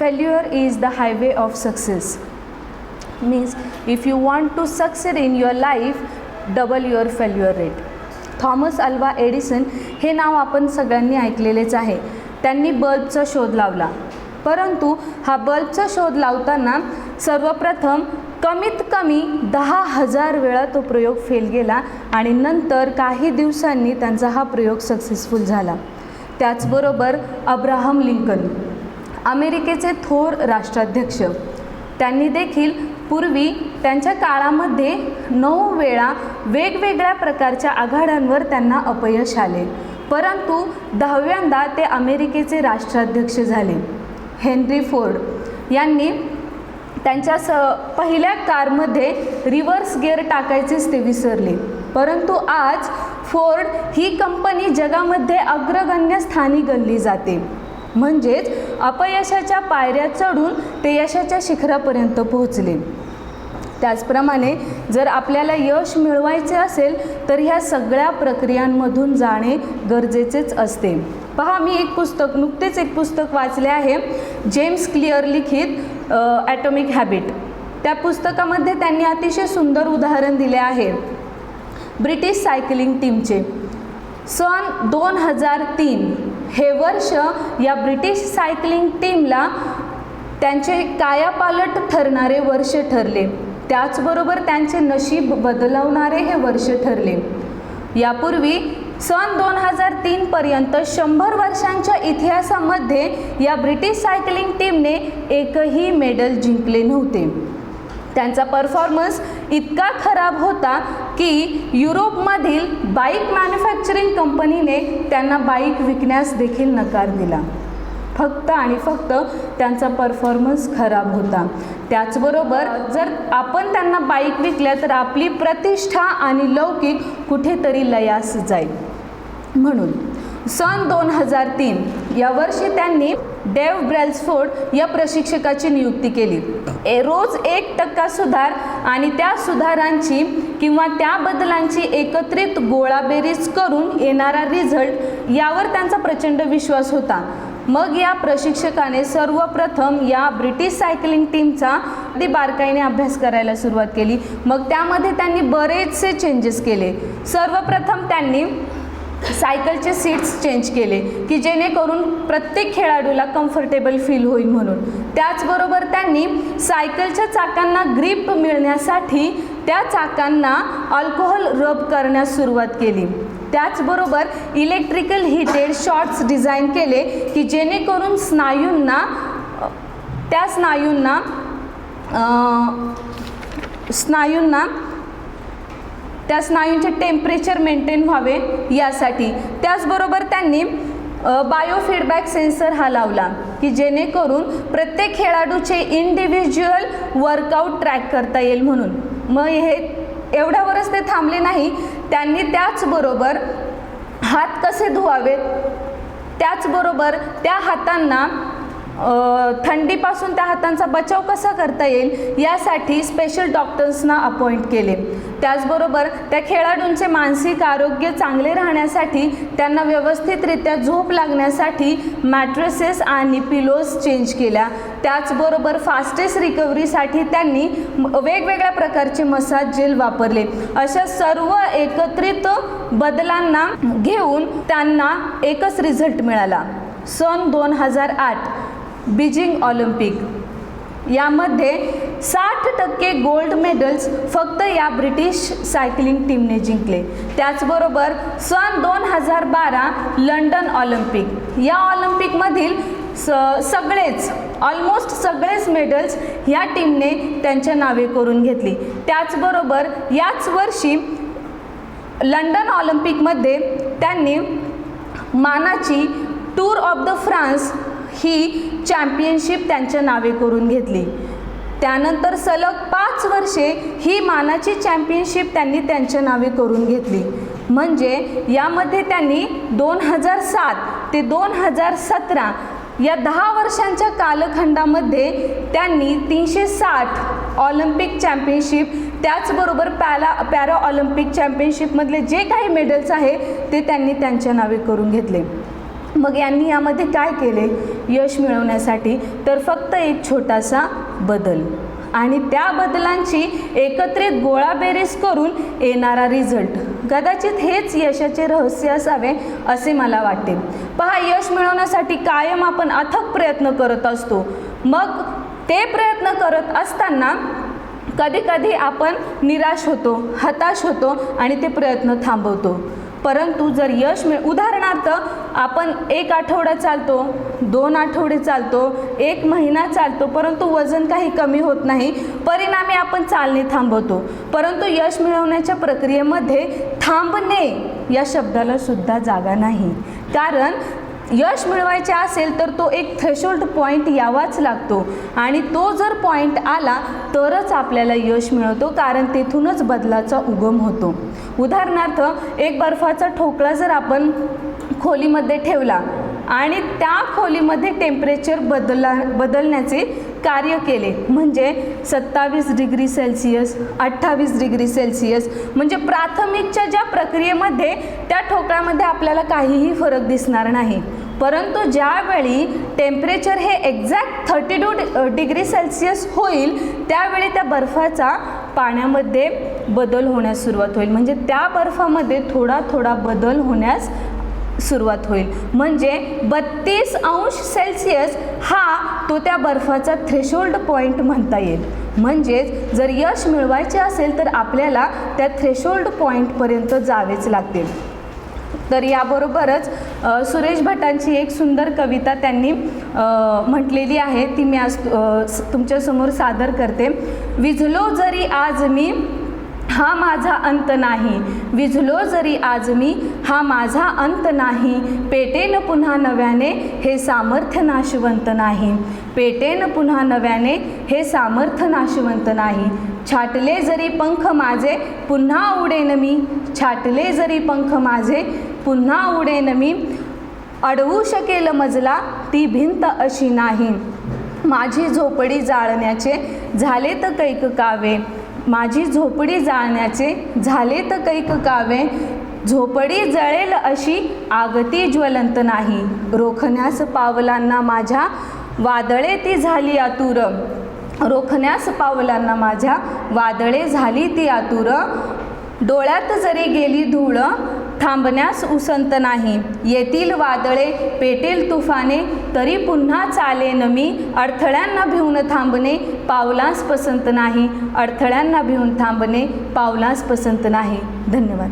failure is the highway of success. Means if you want to succeed in your life double your failure rate. Thomas Alva Edison हे नाव आपण सगळ्यांनी ऐकलेलेच आहे. त्यांनी बल्बचा शोध लावला. परंतु हा बल्बचा शोध लावताना सर्वप्रथम कमीत कमी दहा हजार वेळा तो प्रयोग फेल गेला आणि नंतर काही दिवसांनी त्यांचा हा प्रयोग सक्सेसफुल झाला. त्याचबरोबर अब्राहम लिंकन. अमेरिकेचे थोर राष्ट्राध्यक्ष. त्यांनी देखील पूर्वी त्यांच्या काळामध्ये नऊ वेळा वेगवेगळ्या प्रकारच्या आघाड्यांवर त्यांना अपयश आले. परंतु दहाव्यांदा ते अमेरिकेचे राष्ट्राध्यक्ष झाले. हेनरी फोर्ड यांनी त्यांच्या स पहिल्या कारमध्ये रिव्हर्स गिअर टाकायचेच ते विसरले. परंतु आज फोर्ड ही कंपनी जगामध्ये अग्रगण्य स्थानी गणली जाते. म्हणजेच अपयशाच्या पायऱ्या चढून ते यशाच्या शिखरापर्यंत पोहोचले. त्याचप्रमाणे जर आपल्याला यश मिळवायचे असेल तर ह्या सगळ्या प्रक्रियांमधून जाणे गरजेचेच असते. पहा मी एक पुस्तक नुकतेच एक पुस्तक वाचले आहे जेम्स क्लिअर लिखित ॲटॉमिक हॅबिट त्या पुस्तकामध्ये त्यांनी अतिशय सुंदर उदाहरण दिले आहे. ब्रिटिश सायकलिंग टीमचे. सन दोन हजार तीन हे वर्ष या ब्रिटिश सायकलिंग टीमला त्यांचे कायापालट ठरणारे वर्ष ठरले. त्याचबरोबर त्यांचे नशीब बदलवणारे हे वर्ष ठरले. यापूर्वी सन दोन हजार तीनपर्यंत शंभर वर्षांच्या इतिहासामध्ये या ब्रिटिश सायकलिंग टीमने एकही मेडल जिंकले नव्हते. त्यांचा परफॉर्मन्स इतका खराब होता की युरोपमधील बाईक मॅन्युफॅक्चरिंग कंपनीने त्यांना बाईक विकण्यास देखील नकार दिला. फक्त आणि फक्त त्यांचा परफॉर्मन्स खराब होता. त्याचबरोबर जर आपण त्यांना बाईक विकल्या तर आपली प्रतिष्ठा आणि लौकिक कुठेतरी लयास जाईल. म्हणून सन दोन हजार तीन या वर्षी त्यांनी डेव ब्रेल्सफोर्ड या प्रशिक्षकाची नियुक्ती केली. ए रोज एक टक्का सुधार आणि त्या सुधारांची किंवा त्या बदलांची एकत्रित गोळाबेरीज करून येणारा रिझल्ट यावर त्यांचा प्रचंड विश्वास होता. मग या प्रशिक्षकाने सर्वप्रथम या ब्रिटिश सायकलिंग टीमचा अगदी बारकाईने अभ्यास करायला सुरुवात केली. मग त्यामध्ये त्यांनी बरेचसे चेंजेस केले. सर्वप्रथम त्यांनी सायकलचे सीट्स चेंज केले की जेणेकरून प्रत्येक खेळाडूला कम्फर्टेबल फील होईल म्हणून. त्याचबरोबर त्यांनी सायकलच्या चाकांना ग्रीप मिळण्यासाठी त्या चाकांना अल्कोहोल रब करण्यास सुरुवात केली. त्याचबरोबर इलेक्ट्रिकल हिटेड शॉर्ट्स डिझाईन केले की जेणेकरून स्नायूंना त्या स्नायूंना स्नायूंना त्या स्नायूंचे टेम्परेचर मेंटेन व्हावे यासाठी. त्याचबरोबर त्यांनी बायोफीडबॅक सेन्सर हा लावला की जेणेकरून प्रत्येक खेळाडूचे इंडिव्हिज्युअल वर्कआउट ट्रॅक करता येईल म्हणून. मग हे एवढ्यावरच ते थांबले नाही. त्यांनी त्याचबरोबर हात कसे धुवावेत? त्याचबरोबर त्या हातांना थंडीपासून त्या हातांचा बचाव कसा करता येईल यासाठी स्पेशल डॉक्टर्सना अपॉइंट केले. त्याचबरोबर त्या खेळाडूंचे मानसिक आरोग्य चांगले राहण्यासाठी त्यांना व्यवस्थितरित्या झोप लागण्यासाठी मॅट्रेसेस आणि पिलोज चेंज केल्या. त्याचबरोबर फास्टेस्ट रिकव्हरीसाठी त्यांनी वेगवेगळ्या प्रकारचे मसाज जेल वापरले. अशा सर्व एकत्रित बदलांना घेऊन त्यांना एकच रिझल्ट मिळाला. सन दोन हजार आठ. Beijing Olympic. यामध्ये साठ टक्के गोल्ड मेडल्स फक्त या ब्रिटिश सायकलिंग टीमने जिंकले. त्याचबरोबर सन दोन हजार बारा लंडन ऑलिम्पिक. या ऑलिम्पिकमधील स सगळेच ऑलमोस्ट सगळेच मेडल्स ह्या टीमने त्यांच्या नावे करून घेतली. त्याचबरोबर याच वर्षी लंडन ऑलिम्पिकमध्ये त्यांनी मानाची टूर ऑफ द फ्रान्स ही चॅम्पियनशिप त्यांच्या नावे करून घेतली. त्यानंतर सलग पाच वर्षे ही मानाची चॅम्पियनशिप त्यांनी त्यांच्या नावे करून घेतली. म्हणजे यामध्ये त्यांनी दोन हजार सात ते दोन हजार सतरा या दहा वर्षांच्या कालखंडामध्ये त्यांनी तीनशे साठ ऑलिम्पिक चॅम्पियनशिप त्याचबरोबर पॅला पॅरा ऑलिम्पिक चॅम्पियनशिपमधले जे काही मेडल्स आहे ते त्यांनी त्यांच्या नावे करून घेतले. मग यांनी यामध्ये काय केले? यश मिळवण्यासाठी. तर फक्त एक छोटासा बदल. आणि त्या बदलांची एकत्रित गोळाबेरीज करून येणारा रिझल्ट कदाचित हेच यशाचे रहस्य असावे असे मला वाटते. पहा यश मिळवण्यासाठी कायम आपण अथक प्रयत्न करत असतो. मग ते प्रयत्न करत असताना कधी कधी आपण निराश होतो हताश होतो आणि ते प्रयत्न थांबवतो. परंतु जर यश मिळ उदाहरणार्थ आपण एक आठवडा चालतो दोन आठवडे चालतो एक महिना चालतो परंतु वजन काही कमी होत नाही परिणामी आपण चालणे थांबवतो. परंतु यश मिळवण्याच्या प्रक्रियेमध्ये थांबणे या शब्दाला सुद्धा जागा नाही. कारण यश मिळवायचे असेल तर तो एक थ्रेशोल्ड पॉईंट यावाच लागतो. आणि तो जर पॉईंट आला तरच आपल्याला यश मिळवतो कारण तेथूनच बदलाचा उगम होतो. उदाहरणार्थ एक बर्फाचा ठोकळा जर आपण खोलीमध्ये ठेवला आणि त्या खोलीमध्ये टेम्परेचर बदला बदलण्याचे कार्य केले. म्हणजे सत्तावीस डिग्री सेल्सिअस अठ्ठावीस डिग्री सेल्सिअस. म्हणजे प्राथमिकच्या ज्या प्रक्रियेमध्ये त्या ठोकळ्यामध्ये आपल्याला काहीही फरक दिसणार नाही. परंतु ज्यावेळी टेम्परेचर हे exact thirty two degree Celsius होईल त्यावेळी त्या बर्फाचा पाण्यामध्ये बदल होण्यास सुरुवात होईल. म्हणजे त्या बर्फामध्ये थोडा थोडा बदल होण्यास सुरुवात होईल. म्हणजे बत्तीस अंश सेल्सिअस हा तो त्या बर्फाचा थ्रेशोल्ड पॉईंट म्हणता येईल. म्हणजेच जर यश मिळवायचे असेल तर आपल्याला त्या थ्रेशोल्ड पॉईंटपर्यंत जावेच लागतील. तर याबरोबरच सुरेश भटांची एक सुंदर कविता त्यांनी म्हटलेली आहे. ती मी आज तुमच्यासमोर सादर करते. विझलो जरी आज मी हा माझा अंत नाही. विझलो जरी आज मी हा माझा अंत नाही. पेटेन पुन्हा नव्याने हे सामर्थ्य नाशवंत नाही. पेटेन पुन्हा नव्याने हे सामर्थ्य नाशवंत नाही. छाटले जरी पंख माझे पुन्हा उडेन मी. छाटले जरी पंख माझे पुन्हा उडेन मी. अडवू शकेल मजला ती भिंत अशी नाही. माझी झोपडी जाळण्याचे झाले तर कैक कावे. माझी झोपडी जाळण्याचे झाले तर कैक कावे? झोपडी जळेल अशी आगती ज्वलंत नाही. रोखण्यास पावलांना माझ्या वादळे ती झाली आतुर. रोखण्यास पावलांना माझ्या वादळे झाली ती आतुर. डोळ्यात जरी गेली धूळ थांबण्यास उसंत नाही. येतील वादळे पेटेल तुफाने तरी पुन्हा चालेन मी अडथळ्यांना भिवून थांबणे पावलास पसंत नाही. अडथळ्यांना भिवून थांबणे पावलास पसंत नाही. धन्यवाद.